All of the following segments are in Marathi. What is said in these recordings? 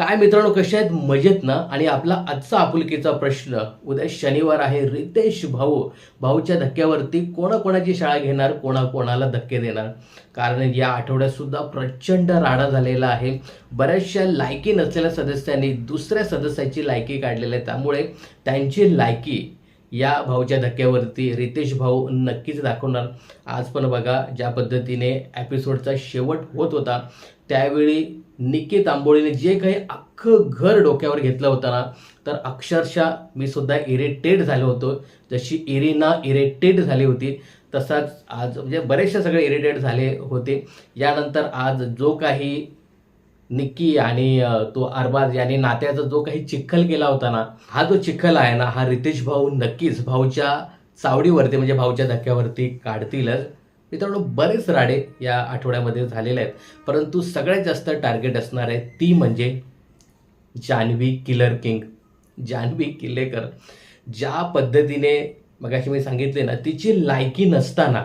काय मित्रांनो कसे आहेत? मजेत ना? आणि आपला आजचा आपुलकीचा प्रश्न उद्या शनिवार आहे रितेश भाऊ भाऊच्या धक्क्यावरती कोणाकोणाची शाळा घेणार कोणाकोणाला धक्के देणार? कारण या आठवड्यात सुद्धा प्रचंड राडा झालेला आहे. बऱ्याचशा लायकी नसलेल्या सदस्यांनी दुसऱ्या सदस्याची लायकी काढलेली आहे. त्यामुळे त्यांची लायकी या भाऊच्या धक्क्यावरती रितेश भाऊ नक्कीच दाखवणार. आज पण बघा ज्या पद्धतीने एपिसोडचा शेवट होत होता त्यावेळी निकी तांबोळीने जे काही अख्खं घर डोक्यावर घेतलं होतं ना तर अक्षरशः मी सुद्धा इरिटेट झालो होतो. जशी इरिना इरिटेट झाली होती तसाच आज म्हणजे बरेचसे सगळे इरिटेट झाले होते. यानंतर आज जो काही निक्की आणि तो अरबाज यांनी नात्याचा जो काही चिखल केला होता ना हा जो चिखल आहे ना हा रितेश भाऊ नक्कीच भाऊच्या चावडीवरती म्हणजे भाऊच्या धक्क्यावरती काढतीलच. मित्रांनो बरेच राडे या आठवड्यामध्ये झालेले आहेत. परंतु सगळ्यात जास्त टार्गेट असणार आहे ती म्हणजे जान्हवी किलर किंग. जान्हवी किल्लेकर ज्या पद्धतीने मगाशी मी सांगितले ना तिची लायकी नसताना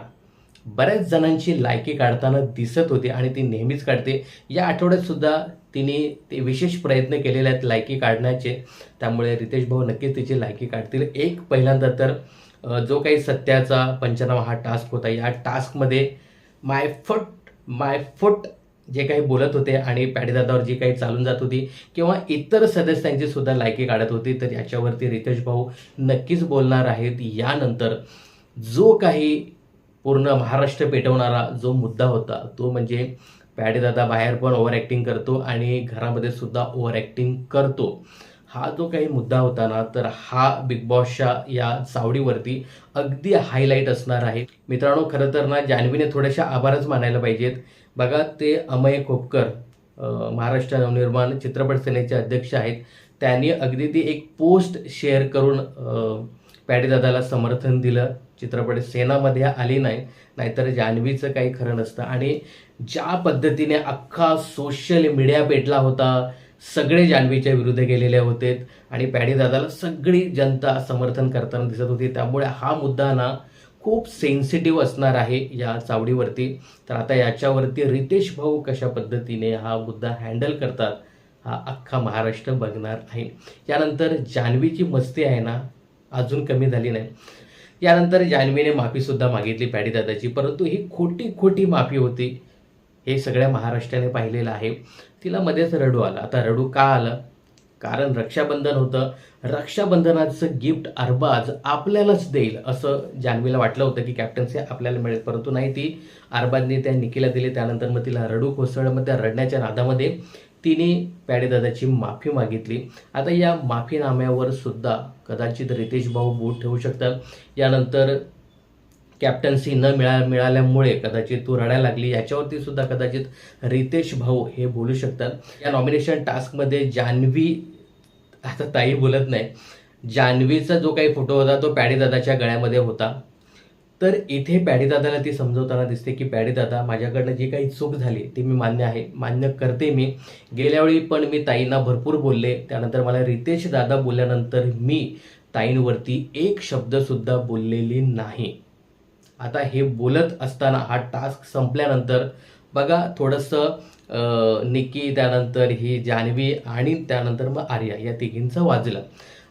बऱ्याच जणांची लायकी काढताना दिसत होती आणि ती नेहमीच काढते. या आठवड्यात सुद्धा तिने ते विशेष प्रयत्न केलेले आहेत लायकी काढण्याचे. त्यामुळे रितेश भाऊ नक्कीच तिची लायकी काढतील. एक पहिल्यांदा तर जो काही सत्याचा पंचनामा हा टास्क होता या टास्कमध्ये माय फुट माय फुट जे काही बोलत होते आणि पॅडीदादावर जी काही चालून जात होती किंवा इतर सदस्यांची सुद्धा लायकी काढत होती तर याच्यावरती रितेश भाऊ नक्कीच बोलणार आहेत. यानंतर जो काही पूर्ण महाराष्ट्र पेटवणारा जो मुद्दा होता तो म्हणजे पॅडीदादा बाहेर पण ओव्हर ॲक्टिंग करतो आणि घरामध्ये सुद्धा ओव्हर ॲक्टिंग करतो. हा जो काही मुद्दा होता ना तर हा बिग बॉसच्या या चावडीवरती अगदी हायलाईट असणार आहे. मित्रांनो खरं तर ना जान्हवीने थोड्याशा आभारच मानायला पाहिजेत. बघा ते अमय खोपकर महाराष्ट्र नवनिर्माण चित्रपट सेनेचे अध्यक्ष आहेत. त्यांनी अगदी ती एक पोस्ट शेअर करून पॅडीदादाला समर्थन दिलं. चित्रपट सेनामध्ये आली नाही. नाहीतर जान्हवीचं काही खरं नसतं. आणि ज्या पद्धतीने अख्खा सोशल मीडिया पेटला होता सगळे जान्हवीच्या विरुद्ध गेलेले होते. आणि पॅडीदादाला सगळी जनता समर्थन करताना दिसत होती. त्यामुळे हा मुद्दा ना खूप सेन्सिटिव्ह असणार आहे या चावडीवरती. तर आता याच्यावरती रितेश भाऊ कशा पद्धतीने हा मुद्दा हँडल करतात हा अख्खा महाराष्ट्र बघणार आहे. यानंतर जान्हवीची मस्ती आहे ना अजून कमी झाली नाही. यानंतर जान्हवीने माफीसुद्धा मागितली पॅडीदादाची. परंतु ही खोटी खोटी माफी होती. हे सगळ्या महाराष्ट्राने पाहिलेलं आहे. तिला मध्येच रडू आलं. आता रडू का आलं? कारण रक्षाबंधन होतं. रक्षाबंधनाचं गिफ्ट अरबाज आपल्यालाच देईल असं जान्हवीला वाटलं होतं की कॅप्टन्सी आपल्याला मिळेल. परंतु नाही ती. अरबाजने त्या निकीला दिली. त्यानंतर मग तिला रडू कोसळलं. मग त्या रडण्याच्या नादामध्ये तिने पॅडेदादाची माफी मागितली. आता या माफीनाम्यावर सुद्धा कदाचित रितेश भाऊ बोट ठेवू शकतात. यानंतर कॅप्टन्सी न मिळा मिळाल्यामुळे कदाचित तू रडायला लागली. याच्यावरती सुद्धा कदाचित रितेश भाऊ हे बोलू शकतात. या नॉमिनेशन टास्कमध्ये जान्हवी आता ताई बोलत नाही. जान्हवीचा जो काही फोटो होता तो पॅडेदादाच्या गळ्यामध्ये होता. तर इथे पॅडीदादाला ती समजवताना दिसते की पॅडीदादा माझ्याकडनं जी काही चूक झाली ती मी मान्य आहे मान्य करते मी. गेल्यावेळी पण मी ताईंना भरपूर बोलले त्यानंतर मला रितेश दादा बोलल्यानंतर मी ताईंवरती एक शब्दसुद्धा बोललेली नाही. आता हे बोलत असताना हा टास्क संपल्यानंतर बघा थोडंसं निकी त्यानंतर ही जान्हवी आणि त्यानंतर मग आर्या या तिघींचं वाजलं.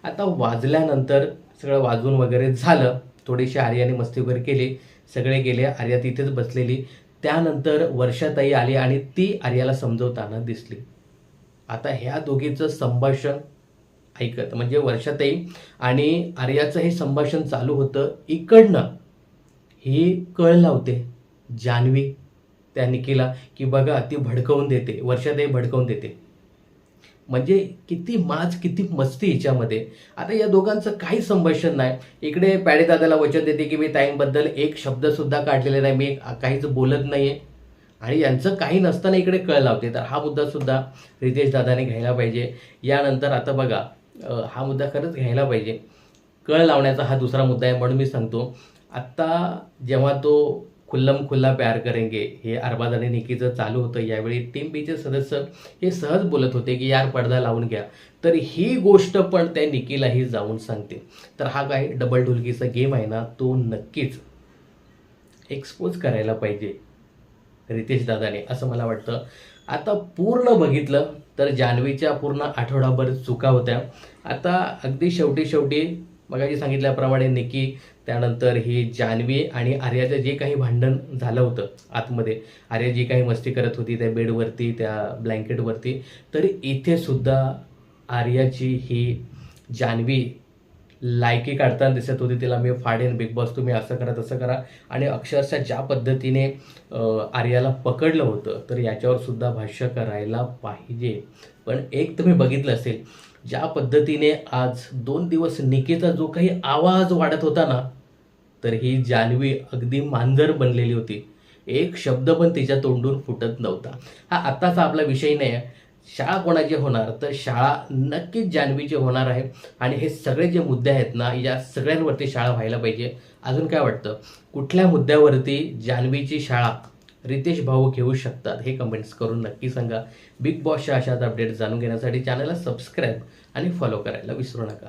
आता वाजल्यानंतर सगळं वाजून वगैरे झालं. थोडीशी आर्याने मस्ती वगैरे केली. सगळे गेले आर्या तिथेच बसलेली. त्यानंतर वर्षाताई आली आणि ती आर्याला समजवताना दिसली. आता ह्या दोघीचं संभाषण ऐकत म्हणजे वर्षाताई आणि आर्याचं हे संभाषण चालू होतं इकडनं. ही कळ लावते जान्हवी त्या निकीला की बघा ती भडकवून देते. वर्षाताई भडकवून देते. म्हणजे किती माज किती मस्ती हिच्यामध्ये. आता या दोघांचं काही संभाषण नाही. इकडे पॅडेदादाला वचन देते की मी ताईंबद्दल एक शब्द सुद्धा काढलेला नाही. मी काहीच बोलत नाहीये. आणि यांचं काही नसताना इकडे कळ लावते तर हा मुद्दा सुद्धा रितेश दादाने घ्यायला पाहिजे. यानंतर आता बघा हा मुद्दा खरंच घ्यायला पाहिजे. कळ लावण्याचा हा दुसरा मुद्दा आहे म्हणून मी सांगतो. आत्ता जेव्हा तो खुल्लम खुल्ला प्यार करेंगे. हे अरबाज आणि निकीचं चालू होतं यावेळी टीम बीचे सदस्य हे सहज बोलत होते की यार पडदा लावून घ्या. तर ही गोष्ट पण त्या निकीलाही जाऊन सांगते. तर हा काय डबल ढुलकीचा गेम आहे ना तो नक्कीच एक्सपोज करायला पाहिजे रितेश दादाने असं मला वाटतं. आता पूर्ण बघितलं तर जान्हवीच्या पूर्ण आठवडाभर चुका होत्या. आता अगदी शेवटी शेवटी मगाशी सांगितल्याप्रमाणे निकी त्यानंतर ही जान्हवी आणि आर्याचं जे काही भांडण झालं होतं आतमध्ये आर्या जी काही मस्ती करत होती त्या बेडवरती त्या ब्लँकेटवरती तर इथे सुद्धा आर्याची ही जान्हवी लायकी काढताना दिसत होती तिला मी फाडेन बिग बॉस तुम्ही असं करा तसं करा. आणि अक्षरशः ज्या पद्धतीने आर्याला पकडलं होतं तर याच्यावर सुद्धा भाष्य करायला पाहिजे. पण एक तुम्ही बघितलं असेल ज्या पद्धतीने आज दोन दिवस निकेचा जो काही आवाज वाढत होता ना तर ही जान्हवी अगदी मांजर बनलेली होती. एक शब्द पण तिच्या तोंडून फुटत नव्हता. हा आत्ताचा आपला विषय नाही आहे शाळा कोणाची होणार? तर शाळा नक्कीच जान्हवीची होणार आहे. आणि हे सगळे जे मुद्दे आहेत ना या सगळ्यांवरती शाळा व्हायला पाहिजे. अजून काय वाटतं? कुठल्या मुद्द्यावरती जान्हवीची शाळा रितेश भाऊ घेऊ शकतात? हे कमेंट्स करून नक्की सांगा. बिग बॉसच्या अशाच अपडेट जाणून घेण्यासाठी चॅनलला सबस्क्राईब आणि फॉलो करायला विसरू नका.